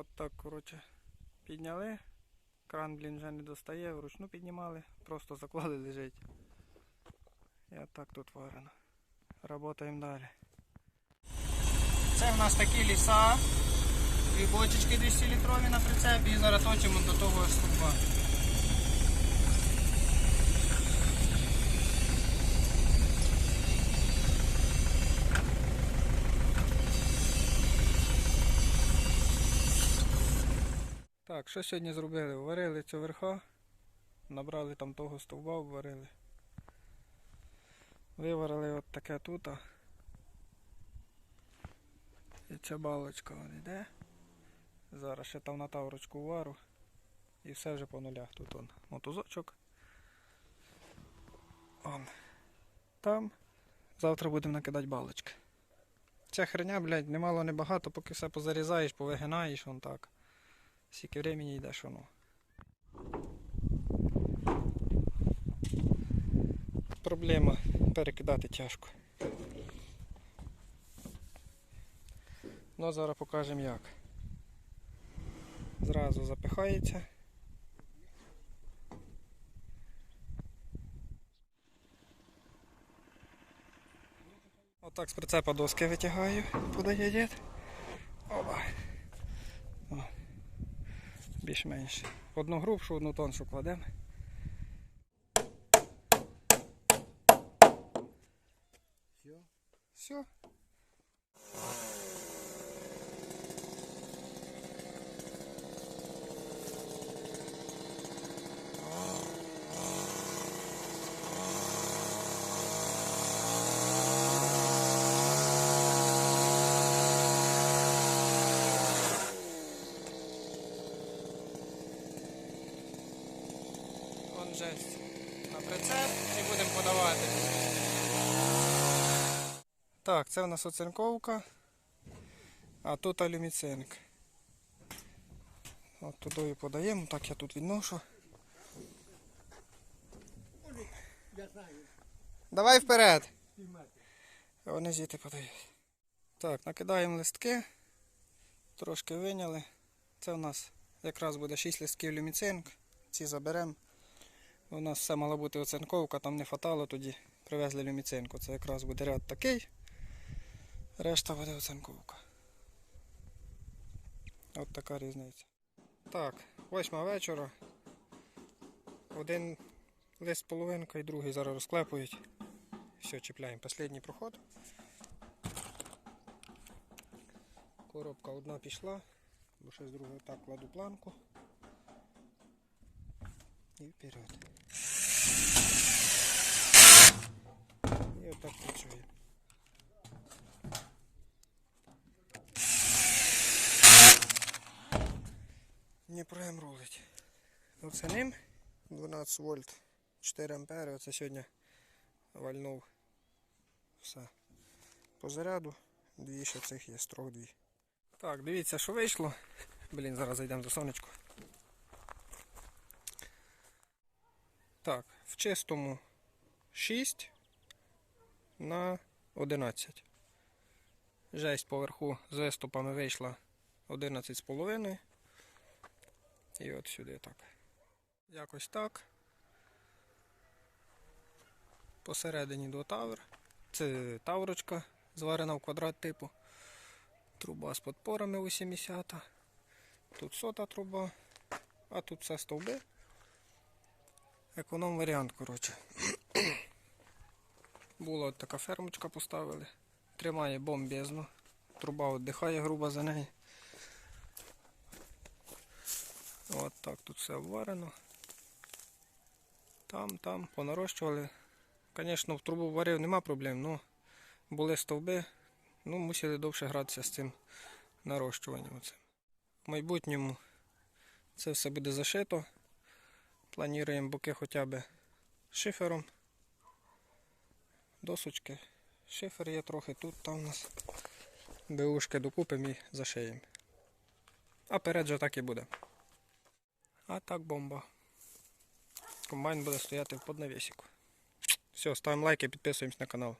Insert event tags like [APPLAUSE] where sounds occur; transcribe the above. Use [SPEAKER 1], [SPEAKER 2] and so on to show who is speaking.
[SPEAKER 1] От так, коротше, підняли. Кран, блін, вже не достає, вручну піднімали, просто заклали лежить. І от так тут варено. Работаємо далі. Це в нас такі ліса. Дві бочечки 200 літрові на прицепі і зараз точимо до того стовба. Так, що сьогодні зробили? Варили цю верха, набрали там того стовба, варили. Виварили от таке тут. І ця балочка вон йде. Зараз ще там на таврочку вару. І все вже по нулях. Тут он мотузочок. Он. Там. Завтра будемо накидати балочки. Ця херня, блядь, немало не багато, поки все позарізаєш, повигинаєш, он так. Скільки времени йдеш воно. Проблема перекидати тяжко. Ну а зараз покажемо як. Зразу запихається. Отак з прицепа доски витягаю, подає дід. Оба. Більш-менш. Одну грубшу, одну тоншу кладемо.
[SPEAKER 2] Все.
[SPEAKER 1] Все. Жесть. На прицеп і будемо подавати. Так, це в нас оцинковка, а тут алюміцинк. От туди подаємо, так я тут відношу. Давай вперед! Вони звідти подають. Так, накидаємо листки, трошки виняли. Це у нас якраз буде 6 листків люміцинк. Ці заберемо. У нас все мала бути оцинковка, там не хватало, тоді привезли люміцинку. Це якраз буде ряд такий. Решта буде оцинковка. От така різниця. Так, восьма вечора. Один лист половинка і другий зараз розклепують. Все, чіпляємо. Последній проход. Коробка одна пішла, бо ще з другої так кладу планку. І вперед. І отак працює. Не проєм рулить. Оце ним 12 вольт 4 ампери. Оце сьогодні вальнув все. По заряду дві ще цих є, строк дві. Так, дивіться, що вийшло. Блін, зараз зайдемо до сонечку. Так, в чистому 6 на 11. Жесть поверху з виступами вийшла 11,5. І от сюди так. Якось так. Посередині до тавр. Це таврочка, зварена в квадрат типу. Труба з подпорами 80. Тут сота труба, а тут все стовби. Економ варіант, коротше. [CLEARS THROAT] Була от така фермочка поставили. Тримає бомбезно. Труба віддихає грубо за неї. От так тут все обварено. Там, там, понарощували. Звісно, в трубу варив нема проблем, але були стовби, ну, мусили довше гратися з цим нарощуванням. В майбутньому це все буде зашито. Плануємо боки хоча б шифером. Досочки. Шифер є трохи тут, там у нас. Беушки докупимо і зашиємо. А перед же так і буде. А так бомба. Комбайн буде стояти в поднавісіку. Все, ставимо лайки, підписуємось на канал.